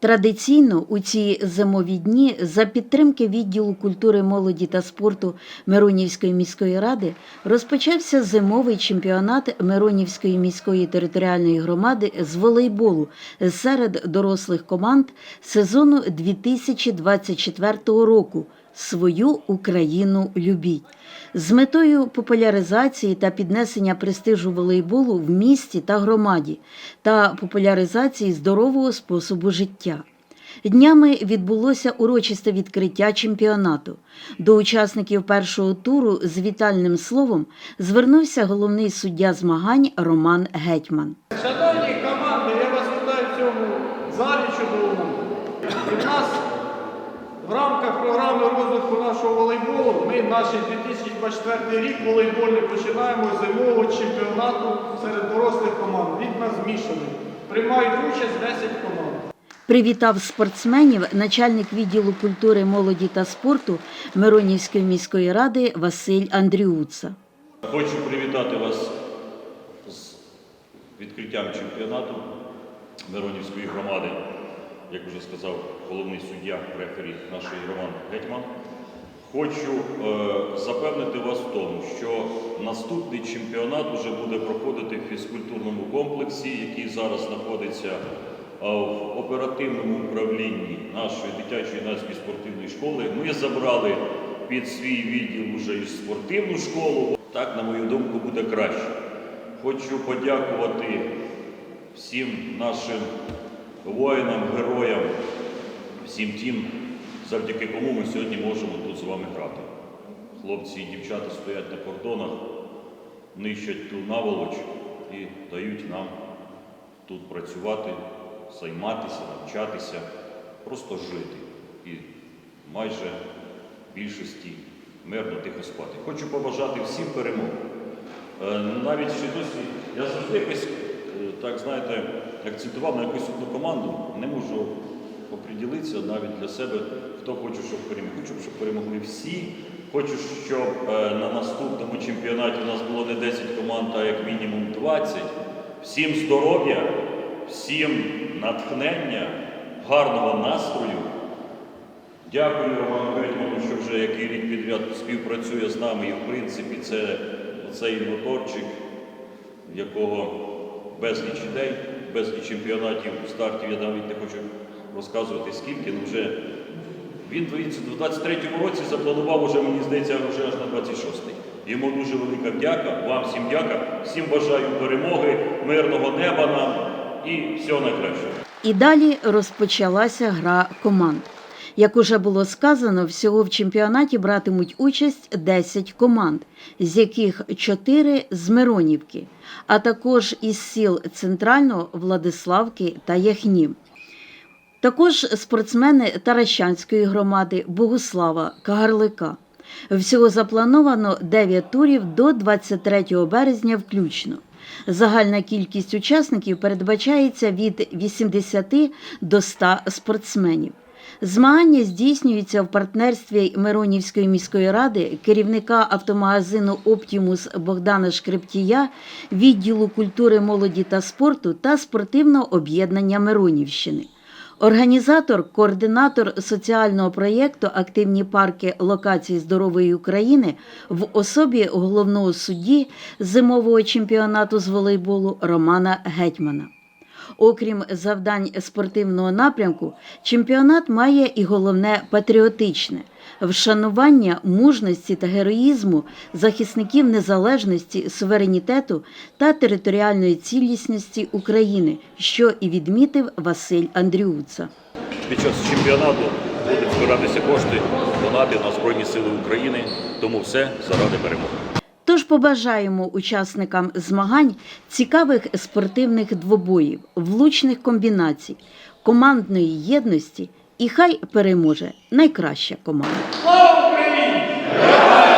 Традиційно у ці зимові дні за підтримки відділу культури, молоді та спорту Миронівської міської ради розпочався зимовий чемпіонат Миронівської міської територіальної громади з волейболу серед дорослих команд сезону 2024 року. Свою Україну любіть з метою популяризації та піднесення престижу волейболу в місті та громаді та популяризації здорового способу життя. Днями відбулося урочисте відкриття чемпіонату. До учасників першого туру з вітальним словом звернувся головний суддя змагань Роман Гетьман. Шановні команди, я вас вітаю в цьому залі чудовому. В нас ми наш 2024 рік волейбольний починаємо з зимового чемпіонату серед дорослих команд. Від нас змішаний. Приймають участь 10 команд. Привітав спортсменів начальник відділу культури, молоді та спорту Миронівської міської ради Василь Андріуца. Хочу привітати вас з відкриттям чемпіонату Миронівської громади, як вже сказав головний суддя рефері нашої Роман Гетьман. Хочу е, запевнити вас в тому, що наступний чемпіонат вже буде проходити в фізкультурному комплексі, який зараз знаходиться е, в оперативному управлінні нашої дитячої юнацької спортивної школи. Ми забрали під свій відділ уже і спортивну школу. Так, на мою думку, буде краще. Хочу подякувати всім нашим воїнам, героям, всім тим, завдяки кому ми сьогодні можемо тут з вами грати. Хлопці і дівчата стоять на кордонах, нищать ту наволоч і дають нам тут працювати, займатися, навчатися, просто жити. І майже більшості мирно тихо спати. Хочу побажати всім перемог. Е, Навіть ще досі я завжди якось, е, так знаєте, акцентував на якусь одну команду, не можу оприділитися навіть для себе, хто хоче, щоб переміг. Хочу, щоб перемогли всі. Хочу, щоб е, на наступному чемпіонаті у нас було не 10 команд, а як мінімум 20. Всім здоров'я, всім натхнення, гарного настрою. Дякую Роману Гетьману, що вже який рік підряд співпрацює з нами. І в принципі це цей моторчик, якого безліч ідей, безліч чемпіонатів, стартів, я навіть не хочу розказувати скільки, ну вже він в 23-му році запланував уже, мені здається, вже аж на 26-й. Йому дуже велика вдяка, вам всім дяка, всім бажаю перемоги, мирного неба нам і всього найкращого. І далі розпочалася гра команд. Як уже було сказано, всього в чемпіонаті братимуть участь 10 команд, з яких 4 з Миронівки, а також із сіл Центрального, Владиславки та Яхнів. Також спортсмени Таращанської громади, Богуслава, Кагарлика. Всього заплановано 9 турів до 23 березня включно. Загальна кількість учасників передбачається від 80 до 100 спортсменів. Змагання здійснюються в партнерстві Миронівської міської ради, керівника автомагазину Оптімус Богдана Шкрептія, відділу культури, молоді та спорту та спортивного об'єднання Миронівщини. Організатор, координатор соціального проєкту Активні парки локації здорової України в особі головного судді зимового чемпіонату з волейболу Романа Гетьмана. Окрім завдань спортивного напрямку, чемпіонат має і головне патріотичне вшанування мужності та героїзму захисників незалежності, суверенітету та територіальної цілісності України, що і відмітив Василь Андріуца. Під час чемпіонату будуть збиратися кошти, донати на Збройні Сили України, тому все заради перемоги. Тож побажаємо учасникам змагань цікавих спортивних двобоїв, влучних комбінацій, командної єдності і хай переможе найкраща команда. Слава Україні!